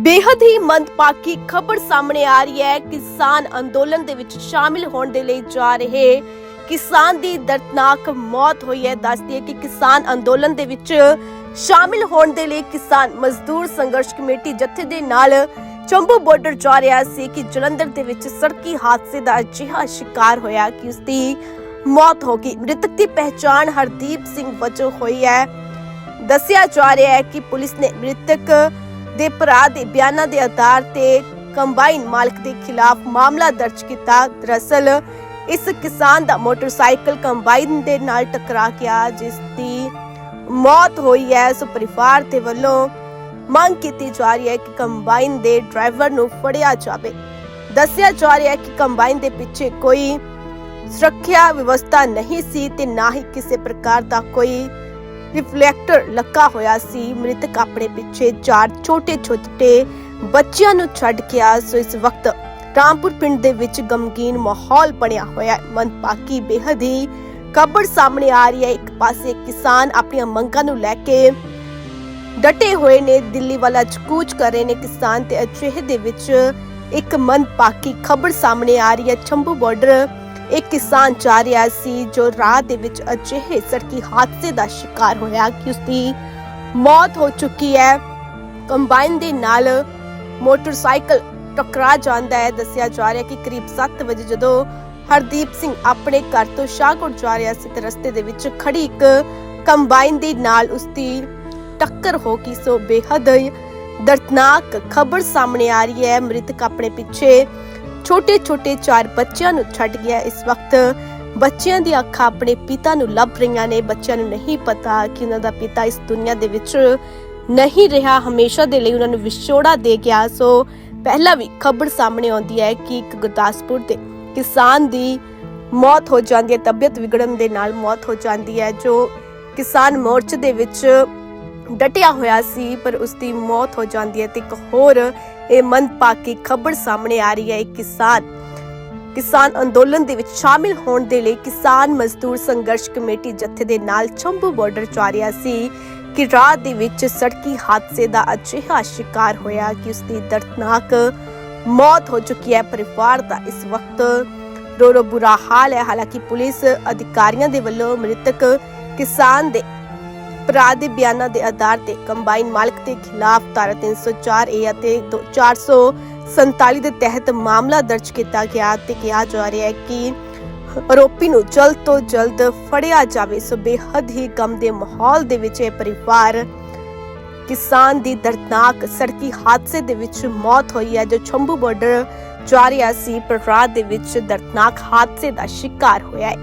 ਬੇਹੱਦ ਹੀ ਮੰਦਭਾਗੀ ਖਬਰ ਸਾਹਮਣੇ ਆ ਰਹੀ ਹੈ। ਕਿਸਾਨ ਅੰਦੋਲਨ ਦੇ ਵਿੱਚ ਸ਼ਾਮਿਲ ਹੋਣ ਦੇ ਲਈ ਜਾ ਰਹੇ ਕਿਸਾਨ ਦੀ ਦਰਦਨਾਕ ਮੌਤ ਹੋਈ ਹੈ। ਦੱਸਦੀ ਹੈ ਕਿ ਕਿਸਾਨ ਅੰਦੋਲਨ ਦੇ ਵਿੱਚ ਸ਼ਾਮਿਲ ਹੋਣ ਦੇ ਲਈ ਕਿਸਾਨ ਮਜ਼ਦੂਰ ਸੰਘਰਸ਼ ਕਮੇਟੀ ਜਥੇ ਦੇ ਨਾਲ ਚੰਬੂ ਬਾਰਡਰ ਜਾ ਰਿਹਾ ਸੀ ਕਿ ਜਲੰਧਰ ਦੇ ਵਿੱਚ ਸੜਕੀ ਹਾਦਸੇ ਦਾ ਅਜਿਹਾ ਸ਼ਿਕਾਰ ਹੋਇਆ ਕਿ ਉਸ ਦੀ ਮੌਤ ਹੋ ਗਈ। ਮ੍ਰਿਤਕ ਦੀ ਪਹਿਚਾਣ ਹਰਦੀਪ ਸਿੰਘ ਵਜੋਂ ਹੋਈ ਹੈ। ਦੱਸਿਆ ਜਾ ਰਿਹਾ ਹੈ ਕਿ ਪੁਲਿਸ ਨੇ ਮ੍ਰਿਤਕ ਦੇ ਭਰਾ ਦੇ ਬਿਆਨਾਂ ਦੇ ਆਧਾਰ ਤੇ ਕੰਬਾਈਨ ਮਾਲਕ ਦੇ ਖਿਲਾਫ ਮਾਮਲਾ ਦਰਜ ਕੀਤਾ। ਦਰਅਸਲ, ਇਸ ਕਿਸਾਨ ਦਾ ਮੋਟਰਸਾਈਕਲ ਕੰਬਾਈਨ ਦੇ ਨਾਲ ਟਕਰਾ ਗਿਆ, ਜਿਸ ਦੀ ਮੌਤ ਹੋਈ ਹੈ। ਸੋ ਪਰਿਵਾਰ ਦੇ ਵੱਲੋਂ ਮੰਗ ਕੀਤੀ ਜਾ ਰਹੀ ਹੈ ਕਿ ਕੰਬਾਈਨ ਦੇ ਡਰਾਈਵਰ ਨੂੰ ਫੜਿਆ ਜਾਵੇ। ਦੱਸਿਆ ਜਾ ਰਿਹਾ ਹੈ ਕਿ ਕੰਬਾਈਨ ਦੇ ਪਿੱਛੇ ਕੋਈ ਸੁਰੱਖਿਆ ਵਿਵਸਥਾ ਨਹੀਂ ਸੀ ਤੇ ਨਾ ਹੀ ਕਿਸੇ ਪ੍ਰਕਾਰ ਦਾ ਕੋਈ ਰਿਫਲੈਕਟਰ ਲੱਗਾ ਹੋਇਆ ਸੀ। ਮ੍ਰਿਤਕ ਆਪਣੇ ਪਿੱਛੇ ਚਾਰ ਛੋਟੇ ਛੋਟੇ ਬੱਚਿਆਂ ਨੂੰ ਛੱਡ ਗਿਆ ਸੋ। ਇਸ ਵਕਤ ਰਾਮਪੁਰ ਪਿੰਡ ਦੇ ਵਿੱਚ ਗਮਗੀਨ ਮਾਹੌਲ ਬਣਿਆ ਹੋਇਆ ਹੈ। ਮਨਪਾਕੀ ਬੇਹੱਦ ਹੀ ਖਬਰ ਸਾਹਮਣੇ ਆ ਰਹੀ ਹੈ। ਇੱਕ ਪਾਸੇ ਕਿਸਾਨ ਆਪਣੀਆਂ ਮੰਗਾਂ ਨੂੰ ਲੈ ਕੇ ਡਟੇ ਹੋਏ ਨੇ। ਦਿੱਲੀ ਵਾਲਾ ਕੂਚ ਕਰ ਰਹੇ ਨੇ ਕਿਸਾਨ ਤੇ ਅਜਿਹੇ ਦੇ ਵਿੱਚ ਇੱਕ ਮਨਪਾਕੀ ਖਬਰ ਸਾਹਮਣੇ ਆ ਰਹੀ ਹੈ। ਚੰਬੂ ਬਾਰਡਰ ਇੱਕ ਕਿਸਾਨ ਜਾ ਰਿਹਾ ਸੀ ਜੋ ਰਾਹ ਦੇ ਵਿੱਚ ਅਜਿਹੇ ਸੜਕੀ ਹਾਦਸੇ ਦਾ ਸ਼ਿਕਾਰ ਹੋਇਆ ਕਿ ਉਸ ਦੀ ਮੌਤ ਹੋ ਚੁੱਕੀ ਹੈ। ਕੰਬਾਈਨ ਦੇ ਨਾਲ ਮੋਟਰਸਾਈਕਲ ਟਕਰਾ ਜਾਂਦਾ ਹੈ। ਦੱਸਿਆ ਜਾ ਰਿਹਾ ਕਿ ਕਰੀਬ 7 ਵਜੇ ਜਦੋਂ ਹਰਦੀਪ ਸਿੰਘ ਆਪਣੇ ਘਰ ਤੋਂ ਸ਼ਾਹਕੋਟ ਜਾ ਰਿਹਾ ਸੀ ਤੇ ਰਸਤੇ ਦੇ ਵਿੱਚ ਖੜੀ ਇੱਕ ਕੰਬਾਈਨ ਦੇ ਨਾਲ ਉਸ ਦੀ ਟੱਕਰ ਹੋ ਗਈ। ਸੋ ਬੇਹੱਦ ਦਰਦਨਾਕ ਖਬਰ ਸਾਹਮਣੇ ਆ ਰਹੀ ਹੈ। ਮ੍ਰਿਤਕ ਆਪਣੇ ਪਿੱਛੇ ਛੋਟੇ ਛੋਟੇ ਚਾਰ ਬੱਚਿਆਂ ਨੂੰ ਛੱਡ ਗਿਆ ਇਸ ਵਕਤ। ਬੱਚਿਆਂ ਦੀ ਅੱਖਾਂ ਆਪਣੇ ਪਿਤਾ ਨੂੰ ਲੱਭ ਰਹੀਆਂ ਨੇ। ਬੱਚਿਆਂ ਨੂੰ ਨਹੀਂ ਪਤਾ ਕਿ ਉਹਨਾਂ ਦਾ ਪਿਤਾ ਇਸ ਦੁਨੀਆ ਦੇ ਵਿੱਚ ਨਹੀਂ ਰਿਹਾ। ਹਮੇਸ਼ਾ ਦੇ ਲਈ ਉਹਨਾਂ ਨੂੰ ਵਿਛੋੜਾ ਦੇ ਗਿਆ। ਸੋ ਪਹਿਲਾਂ ਵੀ ਖਬਰ ਸਾਹਮਣੇ ਆਉਂਦੀ ਹੈ ਕਿ ਇੱਕ ਗੁਰਦਾਸਪੁਰ ਦੇ ਕਿਸਾਨ ਦੀ ਮੌਤ ਹੋ ਜਾਂਦੀ ਹੈ। ਤਬੀਅਤ ਵਿਗੜਨ ਦੇ ਨਾਲ ਮੌਤ ਹੋ ਜਾਂਦੀ ਹੈ, ਜੋ ਕਿਸਾਨ ਮੋਰਚੇ ਦੇ ਵਿੱਚ ਡਟਿਆ ਹੋਇਆ ਸੀ, ਪਰ ਉਸ ਦੀ ਮੌਤ ਹੋ ਜਾਂਦੀ ਹੈ ਤੇ ਇੱਕ ਹੋਰ ਇਹ ਮੰਦਭਾਗੀ ਖਬਰ ਸਾਹਮਣੇ ਆ ਰਹੀ ਹੈ। ਇੱਕ ਕਿਸਾਨ ਕਿਸਾਨ ਅੰਦੋਲਨ ਦੇ ਵਿੱਚ ਸ਼ਾਮਿਲ ਹੋਣ ਦੇ ਲਈ ਕਿਸਾਨ ਮਜ਼ਦੂਰ ਸੰਘਰਸ਼ ਕਮੇਟੀ ਜਥੇ ਦੇ ਨਾਲ ਚੰਬੂ ਬਾਰਡਰ ਜਾ ਰਿਹਾ ਸੀ ਕਿ ਰਾਹ ਦੇ ਵਿੱਚ ਸੜਕੀ ਹਾਦਸੇ ਦਾ ਅਜਿਹਾ ਸ਼ਿਕਾਰ ਹੋਇਆ ਕਿ ਉਸ ਦੀ ਦਰਦਨਾਕ ਮੌਤ ਹੋ ਚੁੱਕੀ ਹੈ। ਪਰਿਵਾਰ ਦਾ ਇਸ ਵਕਤ ਰੋ ਰੋ ਬੁਰਾ ਹਾਲ ਹੈ। ਹਾਲਾਂਕਿ ਪੁਲਿਸ ਅਧਿਕਾਰੀਆਂ ਦੇ ਵੱਲੋਂ ਮ੍ਰਿਤਕ ਕਿਸਾਨ ਦੇ ਭਰਾ ਦੇ ਬਿਆਨਾਂ ਦੇ ਆਧਾਰ ਤੇ ਕੰਬਾਈਨ ਮਾਲਕ ਦੇ ਖਿਲਾਫ ਧਾਰਾ 304 ਏ ਅਤੇ ਦੋ- 447 ਦੇ ਤਹਿਤ ਮਾਮਲਾ ਦਰਜ ਕੀਤਾ ਗਿਆ ਤੇ ਕਿਹਾ ਜਾ ਰਿਹਾ ਹੈ ਕਿ ਆਰੋਪੀ ਨੂੰ ਜਲਦ ਤੋਂ ਜਲਦ ਫੜਿਆ ਜਾਵੇ। ਸੋ ਬੇਹੱਦ ਹੀ ਗਮ ਦੇ ਮਾਹੌਲ ਦੇ ਵਿੱਚ ਇਹ ਪਰਿਵਾਰ ਕਿਸਾਨ ਦੀ ਦਰਦਨਾਕ ਸੜਕੀ ਹਾਦਸੇ ਦੇ ਵਿੱਚ ਮੌਤ ਹੋਈ ਹੈ, ਜੋ ਛੰਭੂ ਬਾਰਡਰ ਜਾ ਰਿਹਾ ਸੀ। ਪਰ ਦੇ ਵਿੱਚ ਦਰਦਨਾਕ ਹਾਦਸੇ ਦਾ ਸ਼ਿਕਾਰ ਹੋਇਆ ਹੈ।